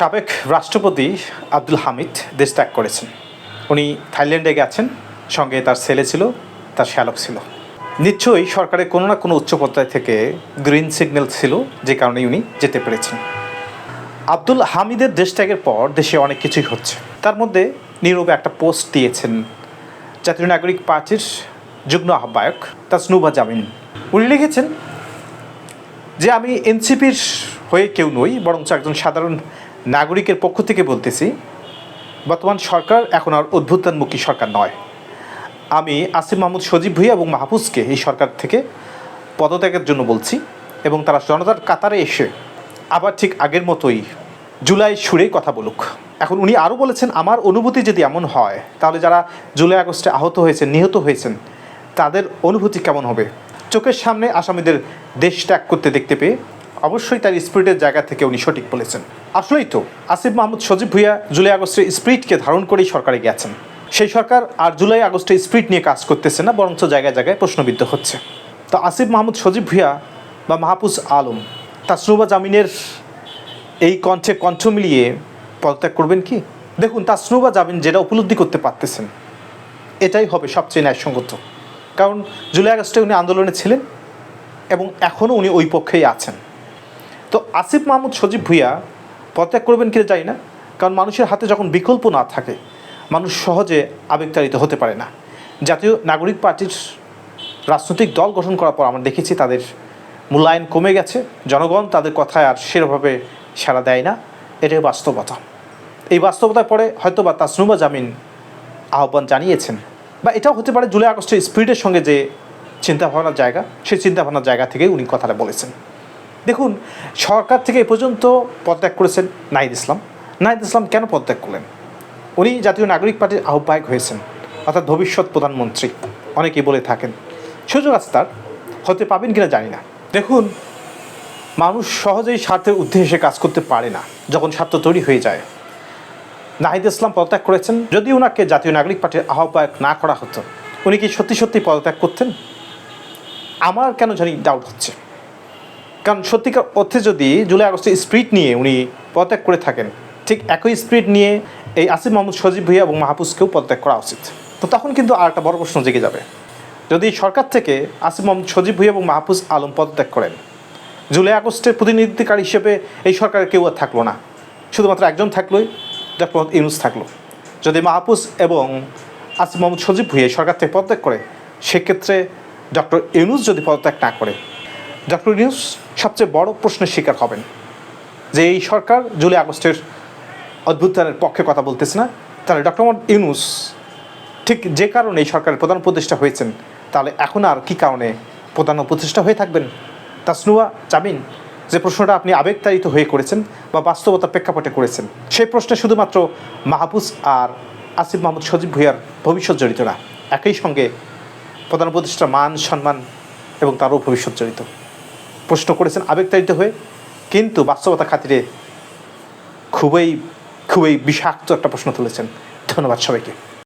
সাবেক রাষ্ট্রপতি আব্দুল হামিদ দেশ ত্যাগ করেছেন। উনি থাইল্যান্ডে গেছেন, সঙ্গে তার ছেলে ছিল, তার শ্যালক ছিল। নিশ্চয়ই সরকারের কোনো না কোনো উচ্চ পর্যায় থেকে গ্রিন সিগন্যাল ছিল, যে কারণে উনি যেতে পেরেছেন। আব্দুল হামিদের দেশ ত্যাগের পর দেশে অনেক কিছুই হচ্ছে। তার মধ্যে নীরবে একটা পোস্ট দিয়েছেন জাতীয় নাগরিক পার্টির যুগ্ম আহ্বায়ক তাসনুবা জামিন। উনি লিখেছেন যে, আমি এনসিপির হয়ে কেউ নই, বরঞ্চ একজন সাধারণ নাগরিকের পক্ষ থেকে বলতেছি, বর্তমান সরকার এখন আর অভ্যুত্থানমুখী সরকার নয়। আমি আসিফ মাহমুদ সজীব ভুইয়া এবং মাহফুজকে এই সরকার থেকে পদত্যাগের জন্য বলছি এবং তারা জনতার কাতারে এসে আবার ঠিক আগের মতোই জুলাই সুরে কথা বলুক। এখন উনি আরও বলেছেন, আমার অনুভূতি যদি এমন হয়, তাহলে যারা জুলাই আগস্টে আহত হয়েছেন, নিহত হয়েছেন, তাদের অনুভূতি কেমন হবে? চোখের সামনে আসামিদের দেশ ত্যাগ করতে দেখতে পেয়ে অবশ্যই তার স্পিরিটের জায়গা থেকে উনি সঠিক বলেছেন। আসলেই তো, আসিফ মাহমুদ সজীব ভুইয়া জুলাই আগস্টের স্পিরিটকে ধারণ করেই সরকারে গেছেন সেই সরকার আর জুলাই আগস্টে স্পিরিট নিয়ে কাজ করতেছে না, বরঞ্চ জায়গায় জায়গায় প্রশ্নবিদ্ধ হচ্ছে। তো আসিফ মাহমুদ সজীব ভুইয়া বা মাহফুজ আলম, তাসনুবা জামিনের এই কণ্ঠে কণ্ঠ মিলিয়ে পদত্যাগ করবেন কি? দেখুন, তাসনুবা জামিন যেটা উপলব্ধি করতে পারতেছেন, এটাই হবে সবচেয়ে ন্যায়সঙ্গত। কারণ জুলাই আগস্টে উনি আন্দোলনে ছিলেন এবং এখনও উনি ওই পক্ষেই আছেন। তো আসিফ মাহমুদ সজীব ভুইয়া পদত্যাগ করবেন কিনা জানি না, কারণ মানুষের হাতে যখন বিকল্প না থাকে, মানুষ সহজে আবেগতাড়িত হতে পারে না। জাতীয় নাগরিক পার্টির রাজনৈতিক দল গঠন করার পর আমরা দেখেছি তাদের মূল্যায়ন কমে গেছে, জনগণ তাদের কথায় আর সেরভাবে সাড়া দেয় না, এটাই বাস্তবতা। এই বাস্তবতার পরে হয়তো বা তাসনুবা জামিন আহ্বান জানিয়েছেন, বা এটাও হতে পারে জুলাই আগস্টের স্পিরিটের সঙ্গে যে চিন্তাভাবনার জায়গা, সেই চিন্তাভাবনার জায়গা থেকেই উনি কথাটা বলেছেন। দেখুন, সরকার থেকে এ পর্যন্ত পদত্যাগ করেছেন নাহিদ ইসলাম। নাহিদ ইসলাম কেন পদত্যাগ করলেন? উনি জাতীয় নাগরিক পার্টির আহ্বায়ক হয়েছেন, অর্থাৎ ভবিষ্যৎ প্রধানমন্ত্রী। অনেকেই বলে থাকেন। সুযোগ আছে তার হতে পাবেন কিনা জানি না। দেখুন, মানুষ সহজেই স্বার্থের উদ্দেশ্যে কাজ করতে পারে না, যখন স্বার্থ তৈরি হয়ে যায়। নাহিদ ইসলাম পদত্যাগ করেছেন যদি ওনাকে জাতীয় নাগরিক পার্টির আহ্বায়ক না করা হতো। উনি কি সত্যি সত্যি পদত্যাগ করতেন? আমার কেন জানি ডাউট হচ্ছে। কারণ সত্যিকার অর্থে যদি জুলাই আগস্টে স্পিরিট নিয়ে উনি পদত্যাগ করে থাকেন, ঠিক একই স্পিরিট নিয়ে এই আসিফ মোহাম্মদ সজীব ভুইয়া এবং মাহফুজকেও পদত্যাগ করা উচিত। তো তখন কিন্তু আর একটা বড় প্রশ্ন জেগে যাবে। যদি সরকার থেকে আসিফ মোহাম্মদ সজীব ভুইয়া এবং মাহফুজ আলম পদত্যাগ করেন, জুলাই আগস্টের প্রতিনিধিত্বকারী হিসেবে এই সরকারের কেউ আর থাকল না। শুধুমাত্র একজন থাকলোই, ডক্টর ইউনুস থাকল। যদি মাহফুজ এবং আসিফ মোহাম্মদ সজীব ভুইয়া সরকার থেকে পদত্যাগ করে, সেক্ষেত্রে ডক্টর ইউনুস যদি পদত্যাগ না করে ডক্টর ইউনুস সবচেয়ে বড় প্রশ্নের শিকার হবেন। যে এই সরকার জুলাই আগস্টের অদ্ভুতানের পক্ষে কথা বলতেছে না, তাহলে ডক্টর ইউনুস ঠিক যে কারণে এই সরকারের প্রধান উপদেষ্টা হয়েছেন, তাহলে এখন আর কি কারণে প্রধান উপদেষ্টা হয়ে থাকবেন? তাসনুয়া জামিন, যে প্রশ্নটা আপনি আবেগতাড়িত হয়ে করেছেন বা বাস্তবতার প্রেক্ষাপটে করেছেন, সেই প্রশ্নে শুধুমাত্র মাহফুজ আর আসিফ মাহমুদ সজীব ভুইয়ার ভবিষ্যৎ জড়িত না, একই সঙ্গে প্রধান উপদেষ্টার মান, সম্মান এবং তারও ভবিষ্যৎ জড়িত। প্রশ্ন করেছেন আবেগতাড়িত হয়ে। কিন্তু বাস্তবতা খাতিরে খুবই খুবই বিষাক্ত একটা প্রশ্ন তুলেছেন। ধন্যবাদ সবাইকে।